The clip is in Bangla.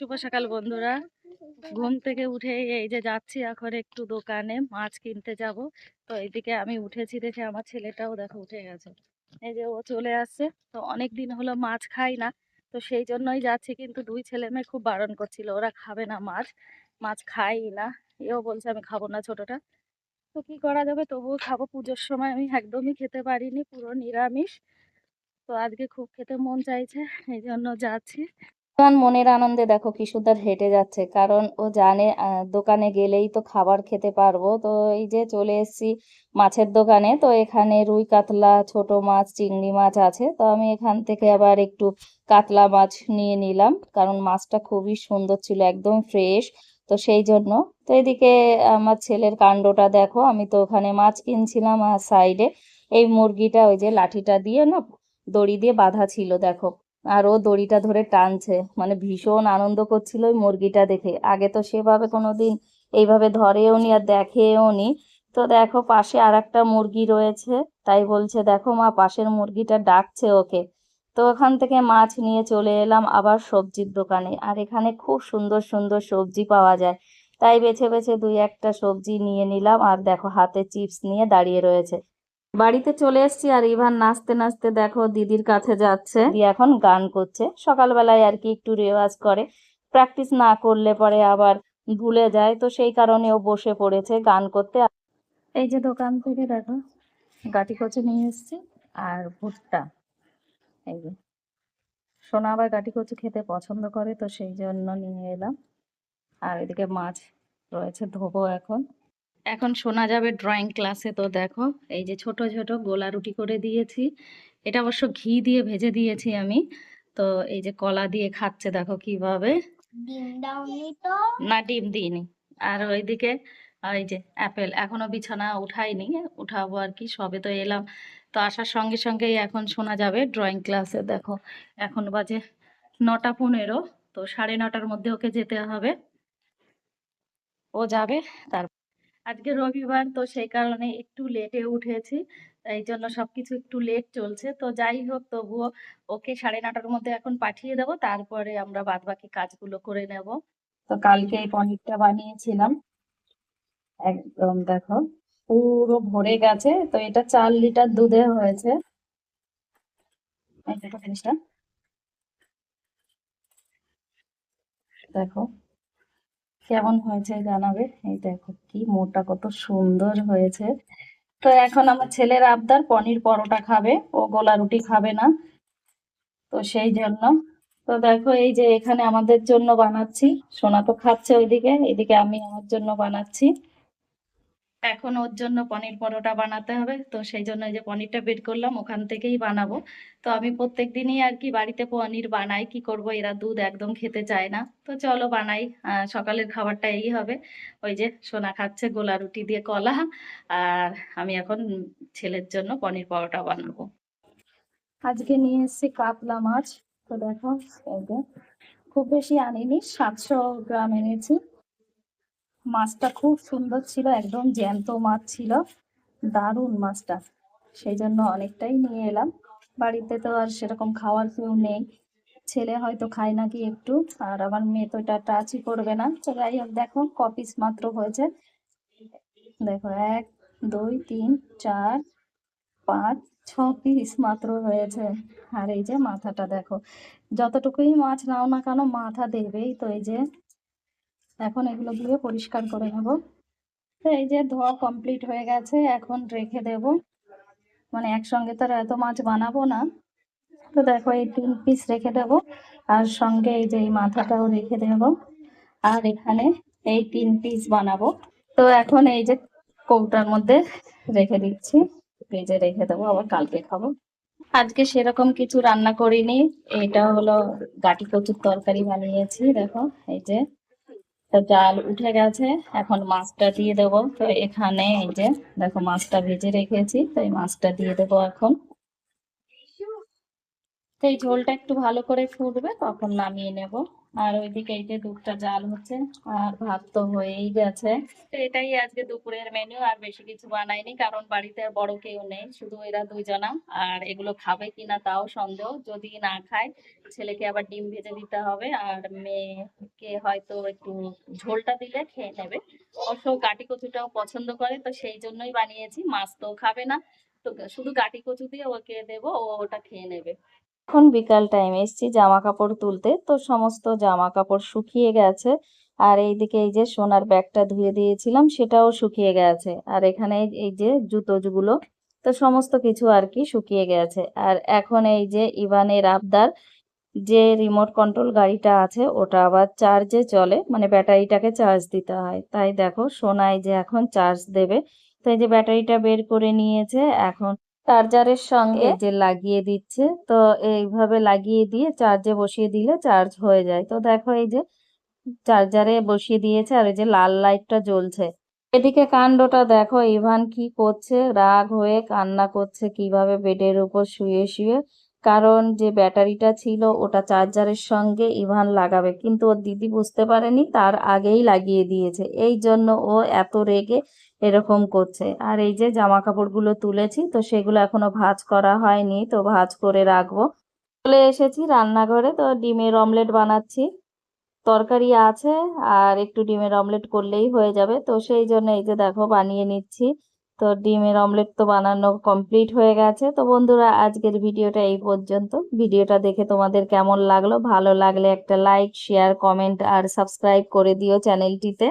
শুভ সকাল বন্ধুরা। ঘুম থেকে উঠে এই যে যাচ্ছি এখন একটু দোকানে, মাছ কিনতে যাব। তো এইদিকে আমি উঠেছি দেখে আমার ছেলেটাও দেখো উঠে গেছে। এই যে ও চলে আসছে। তো অনেক দিন হলো মাছ খাই না। তো সেই জন্যই যাচ্ছি কিন্তু দুই ছেলে মেয়ে খুব বারণ করছিল, ওরা খাবে না মাছ। মাছ খাই না। এও বলছে আমি খাব না ছোটটা। তো কি করা যাবে? তবুও খাব। পুজোর সময় আমি একদমই খেতে পারিনি, পুরো নিরামিষ। তো আজকে খুব খেতে মন চাইছে, এই জন্য যাচ্ছি। আমার মনের আনন্দে দেখো কিশোরদার হেঁটে যাচ্ছে। কারণ ও জানে দোকানে গেলেই তো খাবার খেতে পারব। তো এই যে চলে এসেছি মাছের দোকানে, তো এখানে রুই কাতলা, ছোট মাছ, চিংড়ি মাছ আছে। তো আমি এখান থেকে আবার একটু কাতলা মাছ নিয়ে নিলাম। কারণ মাছটা খুবই সুন্দর ছিল, একদম ফ্রেশ। তো সেই জন্য, তো এদিকে আমার ছেলের কাণ্ডটা দেখো। আমি তো ওখানে মাছ কিনছিলাম আর সাইডে। এই মুরগিটা ওই যে লাঠিটা দিয়ে না, দড়ি দিয়ে বাঁধা ছিল, দেখো। আর ও দড়িটা ধরে টানছে। মানে ভীষণ আনন্দ করছিল ওই মুরগিটা দেখে। আগে তো সেভাবে কোনোদিন এইভাবে ধরেও নি আর দেখেও নি। তো দেখো পাশে আর একটা মুরগি রয়েছে। তাই বলছে, দেখো মা, পাশের মুরগিটা ডাকছে ওকে। তো ওখান থেকে মাছ নিয়ে চলে এলাম আবার সবজির দোকানে। আর এখানে খুব সুন্দর সুন্দর সবজি পাওয়া যায়। তাই বেছে বেছে দুই একটা সবজি নিয়ে নিলাম। আর দেখো হাতে চিপস নিয়ে দাঁড়িয়ে রয়েছে। বাড়িতে চলে এসেছি আর ইভান নাচতে নাচতে দেখো দিদির কাছে যাচ্ছে। এখন গান করছে। সকালবেলায় আর কি একটু রেওয়াজ করে। প্র্যাকটিস না করলে পরে আবার ভুলে যায়। তো সেই কারণে ও বসে পড়েছে গান করতে। এই যে দোকান থেকে দেখো গাটি কচু নিয়ে এসেছি আর ভুট্টা। এই যে। সোনা আবার গাটি কচু খেতে পছন্দ করে তো সেই জন্য নিয়ে এলাম। আর এদিকে মাছ রয়েছে ধোবো এখন। এখন শোনা যাবে ড্রয়িং ক্লাসে তো দেখো এই যে ছোট ছোট গোলা রুটি করে দিয়েছি। এটা অবশ্য ঘি দিয়ে ভেজে দিয়েছি আমি। তো এই যে কলা দিয়ে খাচ্ছে দেখো কীভাবে। ডিম না ডিম দিইনি। আর ওইদিকে এই যে অ্যাপেল এখনও বিছানা উঠাইনি উঠাবো আর কি সবে তো এলাম। তো আসার সঙ্গে সঙ্গেই এখন শোনা যাবে ড্রয়িং ক্লাসে দেখো। এখন বাজে নটা পনেরো তো সাড়ে নটার মধ্যে ওকে যেতে হবে। ও যাবে তার আজকে রবিবার তো সেই কারণে একটু লেটে উঠেছি এই জন্য সবকিছু একটু লেট চলছে। তো যাই হোক তবুও ওকে সাড়ে নটার মধ্যে এখন পাঠিয়ে দেবো, তারপরে আমরা বাদ বাকি কাজগুলো করে নেব। তো কালকে এই পনিরটা বানিয়েছিলাম। একদম দেখো, পুরো ভরে গেছে। তো এটা চার লিটার দুধে হয়েছে। জিনিসটা। দেখো। কেমন হয়েছে জানাবে? এই দেখো কি মোটা কত সুন্দর হয়েছে। তো এখন আমার ছেলের আবদার, পনির পরোটা খাবে, ও গোলা রুটি খাবে না। তো সেই জন্য, তো দেখো এই যে এখানে আমাদের জন্য বানাচ্ছি। সোনা তো খাচ্ছে ওইদিকে, এদিকে আমি আমার জন্য বানাচ্ছি। এখন ওর জন্য পনির পরোটা বানাতে হবে। তো সেই জন্য যে পনিরটা বের করলাম, ওখান থেকেই বানাবো। তো আমি প্রত্যেক দিনই আর কি বাড়িতে পনির বানাই, কি করব? এরা দুধ একদম খেতে চায় না। তো চলো বানাই সকালের খাবারটা এই হবে। ওই যে সোনা খাচ্ছে গোলা রুটি দিয়ে কলা, আর আমি এখন ছেলের জন্য পনির পরোটা বানাবো। আজকে নিয়ে এসেছি কাতলা মাছ। তো দেখো খুব বেশি আনিনি, সাতশো গ্রাম এনেছি। মাছটা খুব সুন্দর ছিল, একদম জ্যান্ত মাছ ছিল। দারুণ মাছটা। সেই জন্য অনেকটাই নিয়ে এলাম। বাড়িতে তো আর সেরকম খাওয়ার কেউ নেই। ছেলে হয়তো খায় নাকি একটু, আর আমার মেয়ে তো এটা টাচই করবে না। যাই হোক, দেখো কপিস মাত্র হয়েছে। দেখো, এক, দুই, তিন, চার, পাঁচ, ছ পিস মাত্র হয়েছে। আর এই যে মাথাটা দেখো, যতটুকুই মাছ নাও না কেন মাথা দেবেই। তো এই যে এখন এগুলো দিয়ে পরিষ্কার করে নেব। তো এই যে ধোয়া কমপ্লিট হয়ে গেছে, এখন রেখে দেব। মানে একসঙ্গে তো এত মাছ বানাবো না। তো দেখো, এই তিন পিস রেখে দেব, আর সঙ্গে এই যে এই মাথাটাও রেখে দেব। আর এখানে এই তিন পিস বানাবো। তো এখন এই যে কৌটার মধ্যে রেখে দিচ্ছি। ফ্রিজে রেখে দেবো, আবার কালকে খাব। আজকে সেরকম কিছু রান্না করিনি। এটা হলো গাটি কচুর তরকারি বানিয়েছি, দেখো, এই যে। তো ডাল উঠে গেছে। এখন মাছটা দিয়ে দেবো। তো এখানে এই যে, দেখো মাছটা ভেজে রেখেছি। তো এই মাছটা দিয়ে দেবো এখন। তো এই ঝোলটা একটু ভালো করে ফুটবে, তখন নামিয়ে নেব। আর ওইদিকে এই যে দুধটা জাল হচ্ছে, আর ভাত তো হয়েই গেছে। এটাই আজকে দুপুরের মেনু আর বেশি কিছু বানাইনি, কারণ বাড়িতে বড় কেউ নেই, শুধু এরা দুইজনা। আর এগুলো খাবে কিনা তাও সন্দেহ, যদি না খায়, ছেলেকে আবার ডিম ভেজে দিতে হবে, আর মেয়েকে হয়তো একটু ঝোলটা দিলে খেয়ে নেবে। অবশ্য কাটি কচুটাও পছন্দ করে, তো সেই জন্যই বানিয়েছি, মাছ তো খাবে না। তো শুধু কাটি কচু দিয়ে ওকে দেবো, ও ওটা খেয়ে নেবে। এখন বিকাল টাইম এসছি জামা কাপড় তুলতে। তো সমস্ত জামা কাপড় শুকিয়ে গেছে। আর এইদিকে এই যে সোনার ব্যাগটা ধুয়ে দিয়েছিলাম, সেটাও শুকিয়ে গেছে। আর এখানে এই যে জুতোগুলো তো সমস্ত কিছু আর কি শুকিয়ে গেছে। আর এখন এই যে ইভানের আবদার, যে রিমোট কন্ট্রোল গাড়িটা আছে, ওটা আবার চার্জে চলে। মানে ব্যাটারিটাকে চার্জ দিতে হয়। তাই দেখো সোনায় যে এখন চার্জ দেবে। তো এই যে ব্যাটারিটা বের করে নিয়েছে, এখন চার্জারের সঙ্গে যে লাগিয়ে দিচ্ছে, তো এইভাবে লাগিয়ে দিয়ে চার্জে বসিয়ে দিলে চার্জ হয়ে যায়। তো দেখো এই যে চার্জারে বসিয়ে দিয়েছে আর এই যে লাল লাইটটা জ্বলছে। এদিকে কাণ্ডটা দেখো, ইভান কি করছে? রাগ হয়ে কান্না করছে, কীভাবে বেডের উপর শুয়ে শুয়ে কারণ যে ব্যাটারিটা ছিল ওটা চার্জারের সঙ্গে ইভান লাগাবে। কিন্তু ওর দিদি বুঝতে পারেনি, তার আগেই লাগিয়ে দিয়েছে। এই জন্য ও এত রেগে এরকম করছে। আর এই যে জামা কাপড়গুলো তুলেছি, তো সেগুলো এখনও ভাজ করা হয়নি, তো ভাজ করে রাখব। চলে এসেছি রান্নাঘরে, তো ডিমের অমলেট বানাচ্ছি। তরকারি আছে, আর একটু ডিমের অমলেট করলেই হয়ে যাবে। তো সেই জন্য এই যে দেখো বানিয়ে নিচ্ছি। তো ডিমের অমলেট তো বানানো কমপ্লিট হয়ে গেছে। তো বন্ধুরা, আজকের ভিডিওটা এই পর্যন্ত। ভিডিওটা দেখে তোমাদের কেমন লাগল? ভালো লাগলে একটা লাইক শেয়ার কমেন্ট আর সাবস্ক্রাইব করে দিও চ্যানেলটিতে।